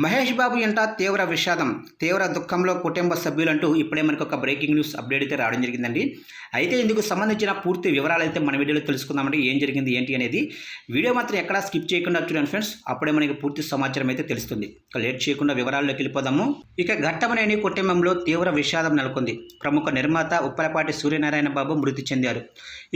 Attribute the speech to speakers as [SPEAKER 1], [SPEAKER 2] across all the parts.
[SPEAKER 1] మహేష్ బాబు ఎంట తీవ్ర విషాదం తీవ్ర దుఃఖంలో కుటుంబ సభ్యులంటూ ఇప్పుడే మనకు ఒక బ్రేకింగ్ న్యూస్ అప్డేట్ అయితే రావడం జరిగిందండి. అయితే ఇందుకు సంబంధించిన పూర్తి వివరాలు అయితే మన వీడియోలో తెలుసుకుందామండి ఏం జరిగింది ఏంటి అనేది. వీడియో మాత్రం ఎక్కడా స్కిప్ చేయకుండా చూడండి ఫ్రెండ్స్ అప్పుడే మనకి పూర్తి సమాచారం అయితే తెలుస్తుంది. ఇక లేట్ చేయకుండా వివరాల్లోకి వెళ్ళిపోదాము. ఇక ఘట్టమనేని కుటుంబంలో తీవ్ర విషాదం నెలకొంది. ప్రముఖ నిర్మాత ఉప్పలపాటి సూర్యనారాయణ బాబు మృతి చెందారు.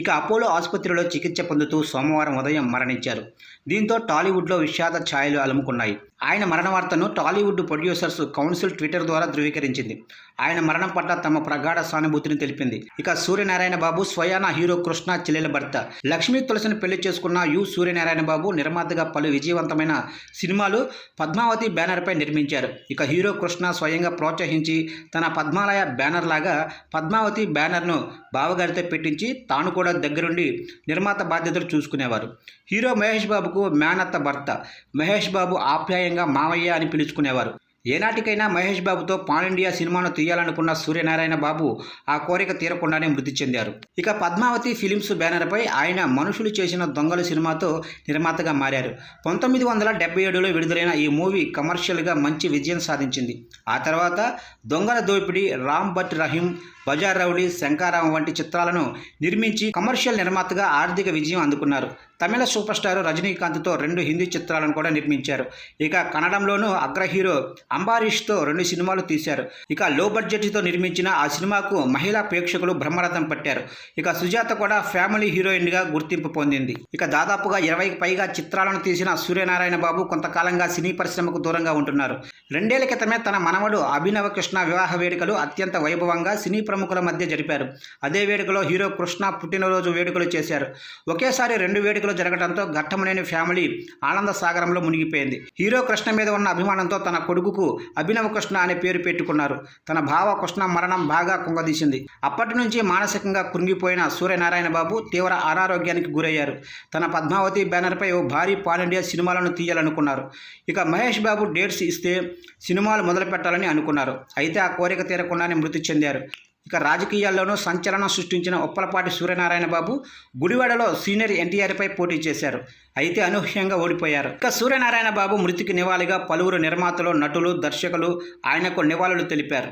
[SPEAKER 1] ఇక అపోలో ఆసుపత్రిలో చికిత్స పొందుతూ సోమవారం ఉదయం మరణించారు. దీంతో టాలీవుడ్లో విషాద ఛాయలు అలుముకున్నాయి. ఆయన మరణ వార్తను టాలీవుడ్ ప్రొడ్యూసర్స్ కౌన్సిల్ ట్విట్టర్ ద్వారా ధృవీకరించింది. ఆయన మరణం పట్ల తమ ప్రగాఢ సానుభూతిని తెలిపింది. ఇక సూర్యనారాయణ బాబు స్వయాన హీరో కృష్ణ చెల్లెల భర్త. లక్ష్మీ తులసిని పెళ్ళి చేసుకున్న యు సూర్యనారాయణ బాబు నిర్మాతగా పలు విజయవంతమైన సినిమాలు పద్మావతి బ్యానర్పై నిర్మించారు. ఇక హీరో కృష్ణ స్వయంగా ప్రోత్సహించి తన పద్మాలయ బ్యానర్ లాగా పద్మావతి బ్యానర్ను బావగారితో పెట్టించి తాను కూడా దగ్గరుండి నిర్మాత బాధ్యతలు చూసుకునేవారు. హీరో మహేష్ బాబుకు మేనత్త భర్త. మహేష్ బాబు ఆప్యాయంగా మావయ్య అని పిలుచుకునేవారు. ఏనాటికైనా మహేష్ బాబుతో పాన్ ఇండియా సినిమాను తీయాలనుకున్న సూర్యనారాయణ బాబు ఆ కోరిక తీరకుండానే మృతి చెందారు. ఇక పద్మావతి ఫిలిమ్స్ బ్యానర్పై ఆయన మనుషులు చేసిన దొంగలు సినిమాతో నిర్మాతగా మారారు. పంతొమ్మిది వందల డెబ్బై ఏడులో విడుదలైన ఈ మూవీ కమర్షియల్గా మంచి విజయం సాధించింది. ఆ తర్వాత దొంగల దోపిడీ రామ్ భట్ రహీం బజార్ రౌడీ శంకారాం వంటి చిత్రాలను నిర్మించి కమర్షియల్ నిర్మాతగా ఆర్థిక విజయం అందుకున్నారు. తమిళ సూపర్ స్టార్ రజనీకాంత్తో రెండు హిందీ చిత్రాలను కూడా నిర్మించారు. ఇక కన్నడంలోనూ అగ్ర హీరో అంబారీష్తో రెండు సినిమాలు తీశారు. ఇక లో బడ్జెట్తో నిర్మించిన ఆ సినిమాకు మహిళా ప్రేక్షకులు బ్రహ్మరథం పట్టారు. ఇక సుజాత కూడా ఫ్యామిలీ హీరోయిన్గా గుర్తింపు పొందింది. ఇక దాదాపుగా ఇరవైకి పైగా చిత్రాలను తీసిన సూర్యనారాయణ బాబు కొంతకాలంగా సినీ పరిశ్రమకు దూరంగా ఉంటున్నారు. రెండేళ్ళ క్రితమే తన మనవడు అభినవ కృష్ణ వివాహ వేడుకలు అత్యంత వైభవంగా సినీ ప్రముఖుల మధ్య జరిపారు. అదే వేడుకలో హీరో కృష్ణ పుట్టినరోజు వేడుకలు చేశారు. ఒకేసారి రెండు వేడుకలు జరగడంతో ఘట్టమనేని ఫ్యామిలీ ఆనంద సాగరంలో మునిగిపోయింది. హీరో కృష్ణ మీద ఉన్న అభిమానంతో తన కొడుకుకు అభినవ కృష్ణ అనే పేరు పెట్టుకున్నారు. తన భావ కృష్ణ మరణం బాగా కుంగదీసింది. అప్పటి నుంచి మానసికంగా కృంగిపోయిన సూర్యనారాయణ బాబు తీవ్ర అనారోగ్యానికి గురయ్యారు. తన పద్మావతి బ్యానర్పై ఓ భారీ పాన్ ఇండియా సినిమాలను తీయాలనుకున్నారు. ఇక మహేష్ బాబు డేట్స్ ఇస్తే సినిమాలు మొదలు పెట్టాలని అనుకున్నారు. అయితే ఆ కోరిక తీరకుండానే మృతి చెందారు. ఇక రాజకీయాల్లోనూ సంచలనం సృష్టించిన ఉప్పలపాటి సూర్యనారాయణ బాబు గుడివాడలో సీనియర్ ఎన్టీఆర్పై పోటీ చేశారు. అయితే అనూహ్యంగా ఓడిపోయారు. ఇక సూర్యనారాయణ బాబు మృతికి నివాళిగా పలువురు నిర్మాతలు నటులు దర్శకులు ఆయనకు నివాళులు తెలిపారు.